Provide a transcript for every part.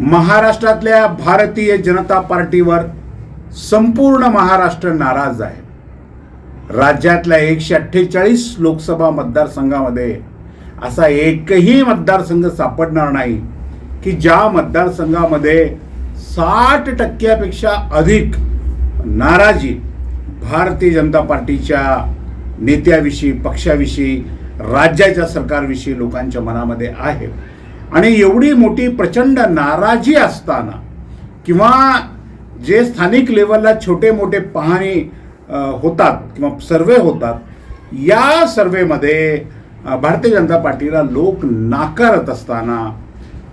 महाराष्ट्रातल्या भारतीय जनता पार्टीवर संपूर्ण महाराष्ट्र नाराज आहे. राज्यातल्या एकशे अठ्ठेचाळीस लोकसभा मतदारसंघामध्ये असा एकही मतदारसंघ सापडणार नाही की ज्या मतदारसंघामध्ये साठ टक्क्यापेक्षा अधिक नाराजी भारतीय जनता पार्टीच्या नेत्याविषयी पक्षाविषयी राज्याच्या सरकारविषयी लोकांच्या मनामध्ये आहे. आणि एवढी मोठी प्रचंड नाराजी असताना किंवा जे स्थानिक लेवलला छोटे मोठे पाहणी होतात किंवा सर्वे होतात या सर्वेमध्ये भारतीय जनता पार्टीला लोक नाकारत असताना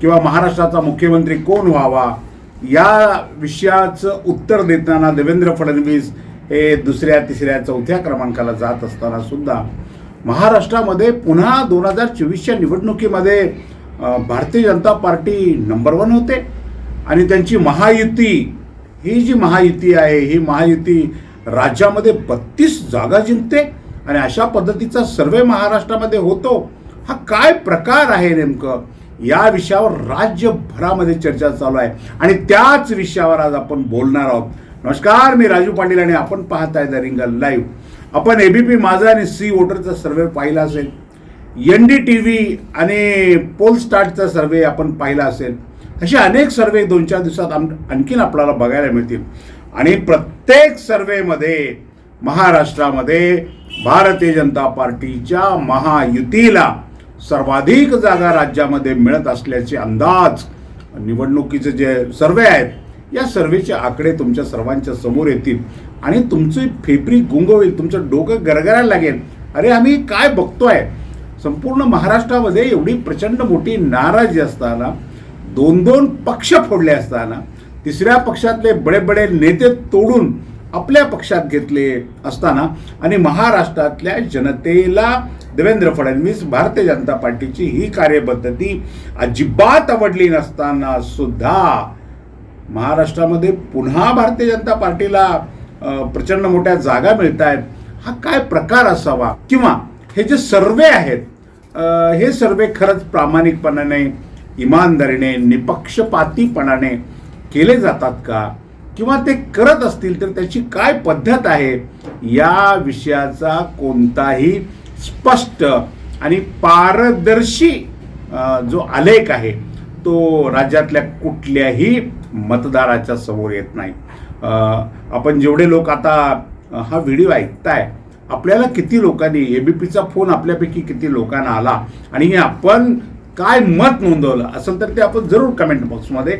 किंवा महाराष्ट्राचा मुख्यमंत्री कोण व्हावा या विषयाचं उत्तर देताना देवेंद्र फडणवीस हे दुसऱ्या तिसऱ्या चौथ्या क्रमांकाला जात असताना सुद्धा महाराष्ट्रामध्ये पुन्हा दोन हजार चोवीसच्या निवडणुकीमध्ये Bharatiya Janata party number one होते. आणि त्यांची महायुती ही जी महायुती आहे ही महायुती राज्यामध्ये बत्तीस जागा जिंकते. आणि अशा पद्धतीचा सर्वे महाराष्ट्रामध्ये होतो. हा काय प्रकार आहे नेमकं? या विषयावर राज्यभरामध्ये चर्चा चालू आहे. आणि त्याच विषयावर आज आपण बोलणार आहोत. नमस्कार मी राजू पाटील आणि आपण पाहताय द रिंगल लाईव्ह. आपण एबीपी माझा आणि सी वोटरचा सर्वे पाहिला असेल. एन डी टी व्ही आणि पोल स्टार्टचा सर्वे आपण पाहिला असेल असे अनेक सर्वे दोन चार दिवसात आम आणखीन आपल्याला बघायला मिळतील. आणि प्रत्येक सर्वेमध्ये महाराष्ट्रामध्ये भारतीय जनता पार्टीच्या महायुतीला सर्वाधिक जागा राज्यामध्ये मिळत असल्याचे अंदाज निवडणुकीचे जे सर्वे आहेत या सर्वेचे आकडे तुमच्या सर्वांच्या समोर येतील. आणि तुमची फेफरी गुंग होईल तुमचं डोकं गरगरायला लागेल. अरे आम्ही काय बघतोय? संपूर्ण महाराष्ट्रामध्ये एवढी प्रचंड मोठी नाराजी असताना दोन दोन पक्ष फोडले असताना तिसऱ्या पक्षातले बडे बडे नेते तोडून आपल्या पक्षात घेतले असताना आणि महाराष्ट्रातल्या जनतेला देवेंद्र फडणवीस भारतीय जनता पार्टीची ही कार्यपद्धती अजिबात आवडली नसताना सुद्धा महाराष्ट्रामध्ये पुन्हा भारतीय जनता पार्टीला प्रचंड मोठ्या जागा मिळत आहेत हा काय प्रकार असावा? किंवा हे जे सर्वे आहेत हे सर्वे खरंच प्रामाणिकपणाने इमानदारीने निपक्षपातीपणाने केले जातात का? किंवा ते करत असतील तर त्याची काय पद्धत आहे? या विषयाचा कोणताही स्पष्ट आणि पारदर्शी जो आलेख आहे तो राज्यातल्या कुठल्याही मतदाराच्या समोर येत नाही. आपण जेवढे लोक आता हा व्हिडिओ ऐकताय आपल्याला किती लोकांनी ए बी पीचा फोन आपल्यापैकी किती लोकांना आला आणि आपण काय मत नोंदवलं असेल तर ते आपण जरूर कमेंट बॉक्समध्ये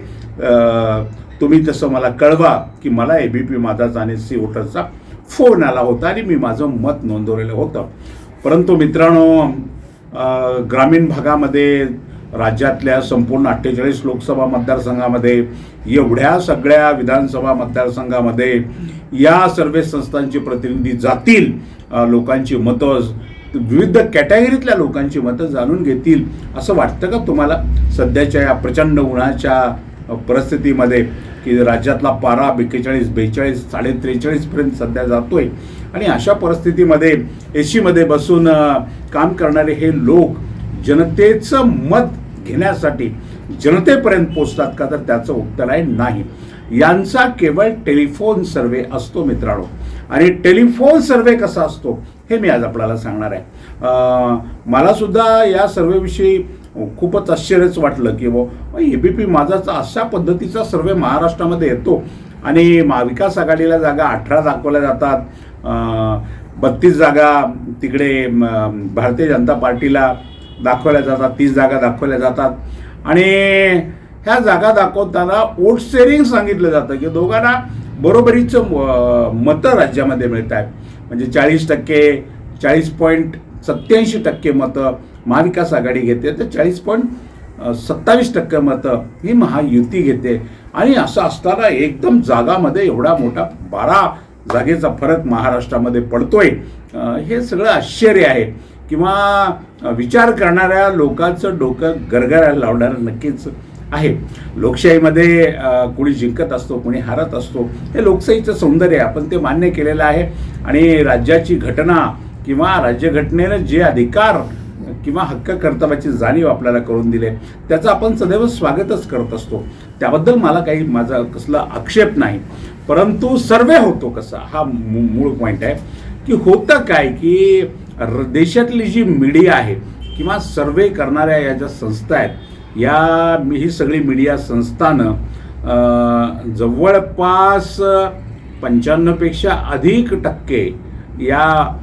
तुम्ही तसं मला कळवा की मला ए बी पी माझाच आणि सी वोटरचा फोन आला होता आणि मी माझं मत नोंदवलेलं होतं. परंतु मित्रांनो ग्रामीण भागामध्ये राज्यातल्या संपूर्ण अठ्ठेचाळीस लोकसभा मतदारसंघामध्ये एवढ्या सगळ्या विधानसभा मतदारसंघामध्ये या सर्वे संस्थांचे प्रतिनिधी जातील लोकांची मतं विविध कॅटेगरीतल्या लोकांची मतं जाणून घेतील असं वाटतं का तुम्हाला? सध्याच्या या प्रचंड उन्हाच्या परिस्थितीमध्ये की राज्यातला पारा बेकेचाळीस बेचाळीस साडे त्रेचाळीसपर्यंत सध्या जातो आहे आणि अशा परिस्थितीमध्ये ए सीमध्ये बसून काम करणारे हे लोक जनतेचं मत घेण्यासाठी जनतेपर्यंत पोचतात का तर त्याचं उत्तर आहे नाही. यांचा केवळ टेलिफोन सर्वे असतो मित्रांनो. आणि टेलिफोन सर्वे कसा असतो हे मी आज आपल्याला सांगणार आहे. मलासुद्धा मला सुद्धा या सर्वेविषयी खूपच आश्चर्यच वाटलं की बुवा ए बी पी माझाचा अशा पद्धतीचा सर्वे महाराष्ट्रामध्ये येतो. आणि महाविकास आघाडीला जागा अठरा दाखवल्या जातात. बत्तीस जागा तिकडे भारतीय जनता पार्टीला दाखवल्या जातात तीस जागा दाखवल्या जातात. आणि ह्या जागा दाखवताना वोट शेअरिंग सांगितलं जातं की दोघांना बरोबरीचं म- मतं राज्यामध्ये मिळत आहेत म्हणजे चाळीस टक्के चाळीस पॉईंट सत्याऐंशी टक्के मतं महाविकास आघाडी घेते तर चाळीस पॉईंट सत्तावीस टक्के मतं ही महायुती घेते. आणि असं असताना एकदम जागामध्ये एवढा मोठा बारा जागेचा फरक महाराष्ट्रामध्ये पडतोय. हे सगळं आश्चर्य आहे. किंवा विचार करणाऱ्या लोकांचं डोकं गरगरायला लावणारं नक्कीच आहे. लोकशाहीमध्ये कोणी जिंकत असतो कोणी हारत असतो हे लोकशाहीचं सौंदर्य आहे. आपण ते मान्य केलेलं आहे. आणि राज्याची घटना किंवा राज्यघटनेनं जे अधिकार किंवा हक्क कर्तव्याची जाणीव आपल्याला करून दिले त्याचं आपण सदैव स्वागतच करत असतो. त्याबद्दल मला काही माझा कसला आक्षेप नाही. परंतु सर्वे होतो कसा हा मू- मूळ पॉईंट आहे. की होतं काय की देशातली जी मीडिया आहे किंवा सर्वे करणाऱ्या या ज्या संस्था आहेत या मी- ही सगळी मीडिया संस्थानं जवळपास पंच्याण्णवपेक्षा अधिक टक्के या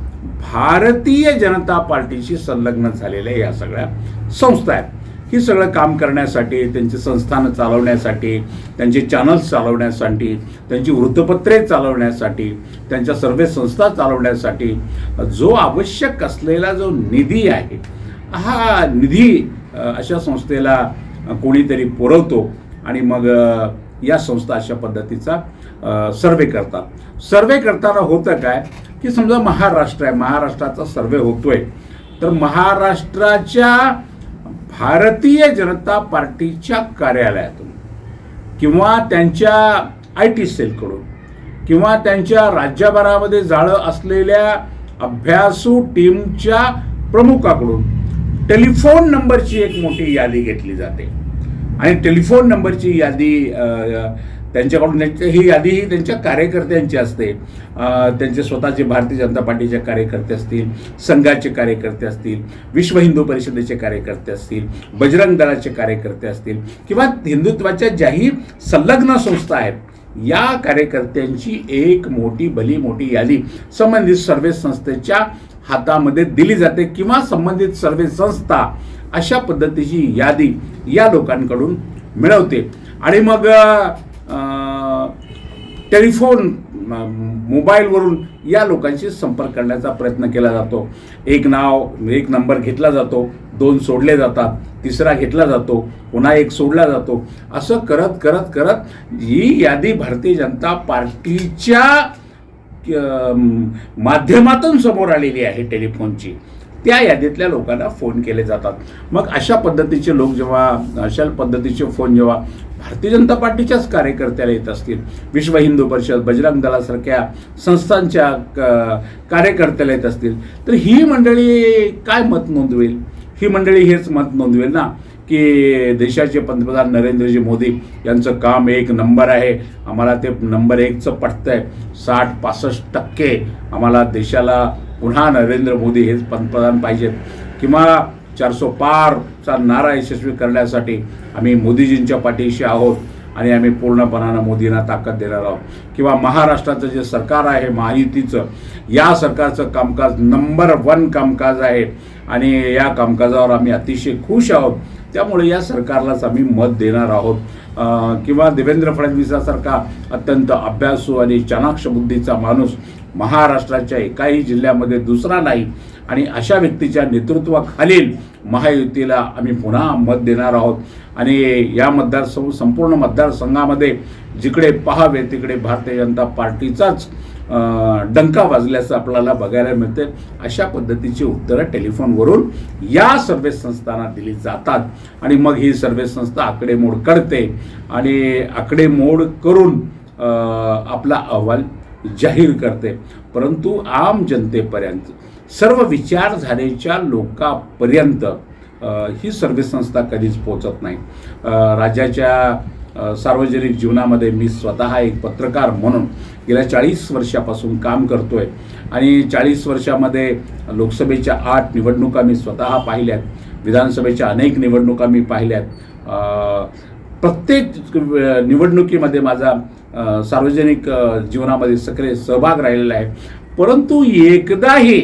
भारतीय जनता पार्टीशी संलग्न झालेल्या या सगळ्या संस्था आहेत. ही सगळं काम करण्यासाठी त्यांची संस्थानं चालवण्यासाठी त्यांचे चॅनल्स चालवण्यासाठी त्यांची वृत्तपत्रे चालवण्यासाठी त्यांच्या सर्वे संस्था चालवण्यासाठी जो आवश्यक असलेला जो निधी आहे हा निधी अशा संस्थेला कोणीतरी पुरवतो आणि मग या संस्था अशा पद्धतीचा सर्वे करतात. सर्वे करताना होतं काय की समजा महाराष्ट्र आहे महाराष्ट्राचा सर्वे होतोय तर महाराष्ट्राच्या भारतीय जनता पार्टीच्या कार्यालयातून किंवा त्यांच्या आय टी सेलकडून किंवा त्यांच्या राज्यभरामध्ये जाळं असलेल्या अभ्यासू टीमच्या प्रमुखाकडून टेलिफोन नंबरची एक मोठी यादी घेतली जाते. आणि टेलिफोन नंबरची यादी त्यांच्याकडून त्यांच्या ही यादी ही त्यांच्या कार्यकर्त्यांची असते. त्यांचे स्वतःचे भारतीय जनता पार्टीचे कार्यकर्ते असतील संघाचे कार्यकर्ते असतील विश्व हिंदू परिषदेचे कार्यकर्ते असतील बजरंग दलाचे कार्यकर्ते असतील किंवा हिंदुत्वाच्या ज्याही संलग्न संस्था आहेत या कार्यकर्त्यांची एक मोठी भली मोठी यादी संबंधित सर्वे संस्थेच्या हातामध्ये दिली जाते किंवा संबंधित सर्वे संस्था अशा पद्धतीची यादी या लोकांकडून मिळवते. आणि मग टेलिफोन मोबाईलवरून या लोकांशी संपर्क करण्याचा प्रयत्न केला जातो. एक नाव एक नंबर घेतला जातो दोन सोडले जातात तिसरा घेतला जातो पुन्हा एक सोडला जातो. असं करत करत करत ही यादी भारतीय जनता पार्टीच्या माध्यमातून समोर आलेली आहे टेलिफोनची. त्या यादीतल्या लोकांना फोन केले जातात. मग अशा पद्धतीचे लोक जेव्हा अशा पद्धतीचे फोन जेव्हा भारतीय जनता पार्टीच्याच कार्यकर्त्याला येत असतील विश्व हिंदू परिषद बजरंग दलासारख्या संस्थांच्या क- कार्यकर्त्याला येत असतील तर ही मंडळी काय मत नोंदवेल? ही मंडळी हेच मत नोंदवेल ना की देशाचे पंतप्रधान नरेंद्रजी मोदी यांचं काम एक नंबर आहे आम्हाला ते नंबर एकचं पटतंय. साठ पासष्ट टक्के आम्हाला देशाला पुन्हा नरेंद्र मोदी हेच पंतप्रधान पाहिजेत. किंवा चारसो पारचा नारा यशस्वी करण्यासाठी आम्ही मोदीजींच्या पाठीशी आहोत आणि आम्ही पूर्णपणानं मोदींना ताकद देणार आहोत. किंवा महाराष्ट्राचं जे सरकार आहे महायुतीचं या सरकारचं कामकाज नंबर वन कामकाज आहे. आणि या कामकाजावर आम्ही अतिशय खुश आहोत. त्यामुळे या सरकारलाच आम्ही मत देणार आहोत. किंवा देवेंद्र फडणवीसासारखा अत्यंत अभ्यासू आणि चाणाक्ष बुद्धीचा माणूस महाराष्ट्राच्या एकाही जिल्ह्यामध्ये दुसरा नाही आणि अशा व्यक्तीच्या नेतृत्वाखालील महायुतीला आम्ही पुन्हा मत देणार आहोत. आणि या मतदार संपूर्ण मतदारसंघामध्ये जिकडे पहावे तिकडे भारतीय जनता पार्टीचाच डंका वाजल्याचं आपल्याला बघायला मिळते अशा पद्धतीची उत्तरं टेलिफोनवरून या सर्वे संस्थांना दिली जातात. आणि मग ही सर्वे संस्था आकडेमोड करते आणि आकडेमोड करून आपला अहवाल जाहीर करते. परंतु आम जनतेपर्यंत सर्व विचारधारेच्या लोकांपर्यंत लोकापर्यंत ही सर्वे संस्था कधीच पोचत नाही. राज्याच्या सार्वजनिक जीवनामध्ये मी स्वतः एक पत्रकार म्हणून गेल्या चाळीस वर्षापासून काम करतो आहे आणि चाळीस वर्षामध्ये लोकसभेच्या आठ निवडणुका मी स्वतः पाहिल्यात. विधानसभेच्या अनेक निवडणुका मी पाहिल्यात. प्रत्येक निवडणुकीमध्ये माझा सार्वजनिक जीवनामध्ये सक्रिय सहभाग राहिलेला आहे परंतु एकदाही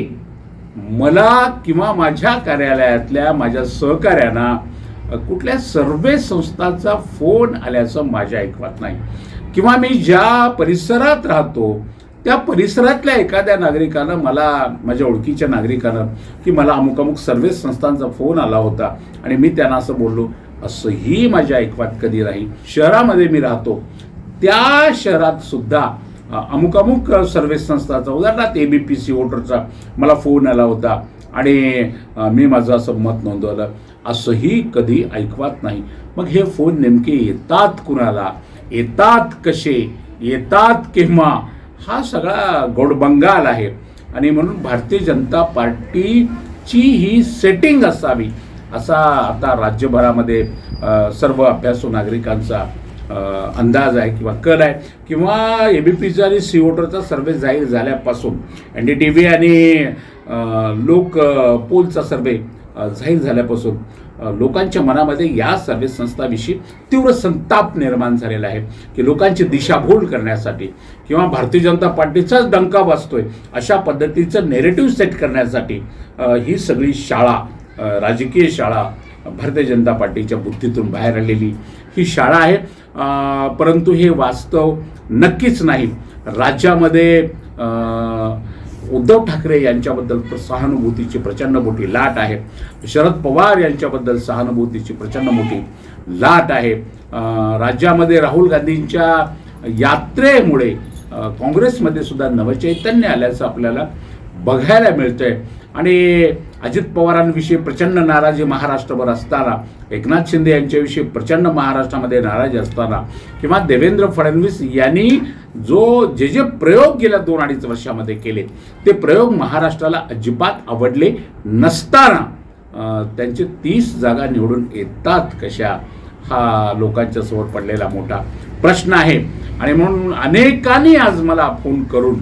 मला किंवा माझ्या कार्यालयातल्या माझ्या सहकाऱ्यांना कुठल्या सर्वे संस्थाचा फोन आल्याचं माझ्या ऐकवात नाही. किंवा मी ज्या परिसरात राहतो त्या परिसरातल्या एखाद्या नागरिकानं मला माझ्या ओळखीच्या नागरिकानं की मला अमुक अमुक सर्वे संस्थांचा फोन आला होता आणि मी त्यांना असं बोललो असंही माझ्या ऐकवात कधी नाही. शहरामध्ये मी राहतो. त्या शहरात सुद्धा अमुक अमुक सर्वे संस्थाचा उदाहरणार्थ ए बी पी सी वोटरचा मला फोन आला होता. आणि मी माझं असं मत नोंदवलं. असंही कधी ऐकवात नाही. मग हे फोन नेमके येतात कुणाला? येतात कसे? येतात केव्हा? हा सगळा गोडबंगाल आहे. आणि म्हणून भारतीय जनता पार्टीची ही सेटिंग असावी असा आता राज्यभरामध्ये सर्व अभ्यासू नागरिकांचा अंदाज आहे किंवा कल आहे किंवा ए बी पीचा आणि सी वोटरचा सर्वे जाहीर झाल्यापासून एन डी टी व्ही आणि लोक पोलचा सर्वे जाहीर झाल्यापासून लोकांच्या मनामध्ये या सर्वे संस्थाविषयी तीव्र संताप निर्माण झालेला आहे की लोकांची दिशाभूल करण्यासाठी किंवा भारतीय जनता पार्टीचाच डंका वाचतोय अशा पद्धतीचं नेरेटिव्ह सेट करण्यासाठी ही सगळी शाळा राजकीय शाळा भारतीय जनता पार्टीच्या बुद्धीतून बाहेर आलेली ही शाळा आहे. परंतु हे वास्तव नक्कीच नाही. राज्यामध्ये उद्धव ठाकरे यांच्याबद्दल सहानुभूतीची प्रचंड मोठी लाट आहे. शरद पवार यांच्याबद्दल सहानुभूतीची प्रचंड मोठी लाट आहे. राज्यामध्ये राहुल गांधींच्या यात्रेमुळे काँग्रेसमध्ये सुद्धा नवचैतन्य आल्याचं आपल्याला बघायला मिळतंय. आणि अजित पवारांविषयी प्रचंड नाराजी महाराष्ट्रभर असताना एकनाथ शिंदे यांच्याविषयी प्रचंड महाराष्ट्रामध्ये नाराजी असताना किंवा देवेंद्र फडणवीस यांनी जो जे जे प्रयोग गेल्या दोन अडीच वर्षामध्ये केले ते प्रयोग महाराष्ट्राला अजिबात आवडले नसताना त्यांचे तीस जागा निवडून येतात कशा हा लोकांच्या समोर पडलेला मोठा प्रश्न आहे. आणि म्हणून अनेकांनी आज मला फोन करून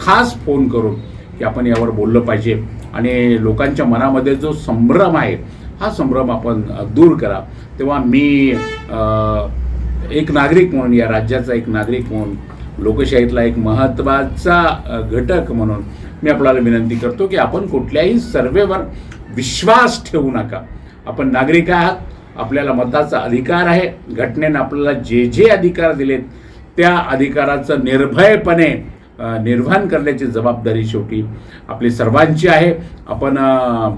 खास फोन करून की आपण यावर बोललं पाहिजे. आणि लोकांच्या मनामध्ये जो संभ्रम आहे हा संभ्रम आपण दूर करा. तेव्हा मी एक नागरिक म्हणून या राज्याचा एक नागरिक म्हणून लोकशाहीतला एक महत्त्वाचा घटक म्हणून मी आपल्याला विनंती करतो की आपण कुठल्याही सर्वेवर विश्वास ठेवू नका. आपण नागरिक आहात आपल्याला मताचा अधिकार आहे घटनेनं आपल्याला जे जे अधिकार दिलेत त्या अधिकाराचं निर्भयपणे निर्माण करण्याची जबाबदारी शेवटी आपली सर्वांची आहे. आपण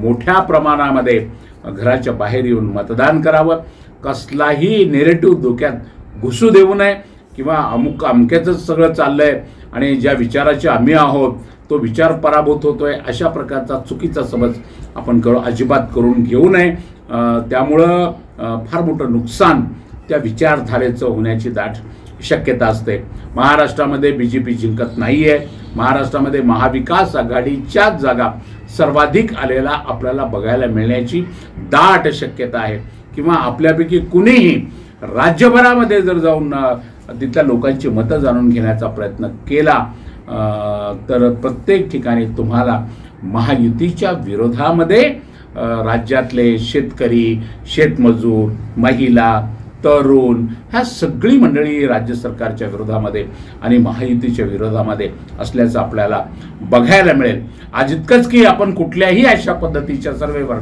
मोठ्या प्रमाणामध्ये घराच्या बाहेर येऊन मतदान करावं. कसलाही नेरेटिव्ह धोक्यात घुसू देऊ नये किंवा अमुक अमक्याचंच सगळं चाललं आहे आणि ज्या विचाराचे आम्ही आहोत तो विचार पराभूत होतो आहे अशा प्रकारचा चुकीचा समज आपण करू अजिबात करून घेऊ नये. त्यामुळं फार मोठं नुकसान त्या विचारधारेचं होण्याची दाट शक्यता असते. महाराष्ट्रामध्ये बी जे पी जिंकत नाही आहे महाराष्ट्रामध्ये महाविकास आघाडीच्याच जागा सर्वाधिक आलेला आपल्याला बघायला मिळण्याची दाट शक्यता आहे. किंवा आपल्यापैकी कुणीही राज्यभरामध्ये जर जाऊन तिथल्या लोकांची मतं जाणून घेण्याचा प्रयत्न केला तर प्रत्येक ठिकाणी तुम्हाला महायुतीच्या विरोधामध्ये राज्यातले शेतकरी शेतमजूर महिला तरुण ह्या सगळी मंडळी राज्य सरकारच्या विरोधामध्ये आणि महायुतीच्या विरोधामध्ये असल्याचं आपल्याला बघायला मिळेल. आज इतकंच की आपण कुठल्याही अशा पद्धतीच्या सर्वेवर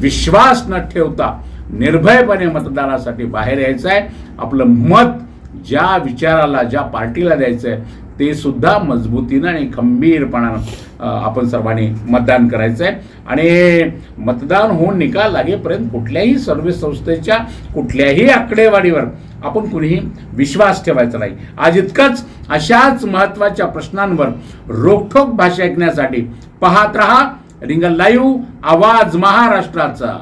विश्वास न ठेवता निर्भयपणे मतदानासाठी बाहेर यायचं आहे आपलं मत ज्या विचाराला ज्या पार्टीला द्यायचं आहे ते सुद्धा मजबूतीनं आणि खंबीरपणानं आपण सर्वांनी मतदान करायचं आहे आणि मतदान होऊन निकाल लागेपर्यंत कुठल्याही सर्व्हे संस्थेच्या कुठल्याही आकडेवारीवर आपण कुणीही विश्वास ठेवायचा नाही. आज इतकंच अशाच महत्त्वाच्या प्रश्नांवर रोखोक भाषा ऐकण्यासाठी पाहत रहा. रिंगल लाईव्ह आवाज महाराष्ट्राचा.